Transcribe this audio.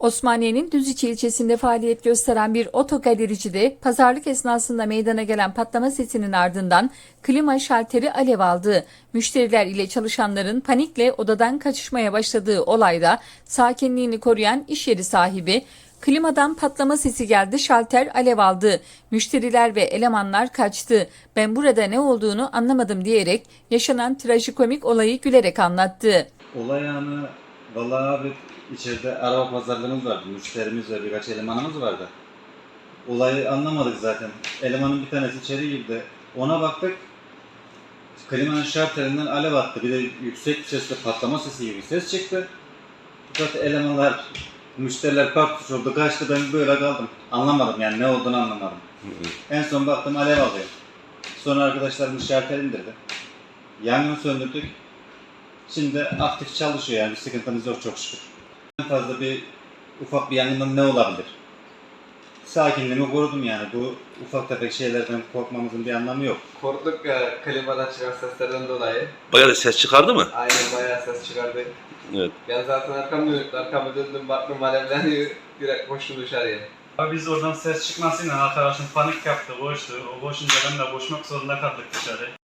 Osmaniye'nin Düzüçi ilçesinde faaliyet gösteren bir otogalericide pazarlık esnasında meydana gelen patlama sesinin ardından klima şalteri alev aldı. Müşteriler ile çalışanların panikle odadan kaçışmaya başladığı olayda sakinliğini koruyan iş yeri sahibi Klimadan patlama sesi geldi, şalter alev aldı. Müşteriler ve elemanlar kaçtı. Ben burada ne olduğunu anlamadım diyerek yaşanan trajikomik olayı gülerek anlattı. Olay anı vallahi abi içeride araba pazarlığımız vardı. Müşterimiz ve birkaç elemanımız vardı. Olayı anlamadık zaten. Elemanın bir tanesi içeri girdi. Ona baktık. Klimanın şartlarından alev attı. Bir de yüksek bir sesle patlama sesi gibi ses çıktı. Fakat elemanlar, müşteriler kalktı oldu kaçtı ben böyle kaldım. Anlamadım yani ne olduğunu anlamadım. En son baktım alev alıyor. Sonra arkadaşlarımız şartel indirdi. Yangın söndürdük. Şimdi aktif çalışıyor yani bir sıkıntımız yok çok şükür. En fazla bir ufak bir yangından ne olabilir? Sakinliğimi korudum yani bu ufak tefek şeylerden korkmamızın bir anlamı yok. Korktuk ya klimadan çıkan seslerden dolayı. Bayağı da ses çıkardı mı? Aynen bayağı ses çıkardı. Evet. Ben zaten arkamı dönüp arkamı döndüm baktım alevleniyor. Direkt koştum dışarıya. Abi biz oradan ses çıkmasıyla arkadaşım panik yaptı, koştu. O koşunca ben de koşmak zorunda kaldık dışarı.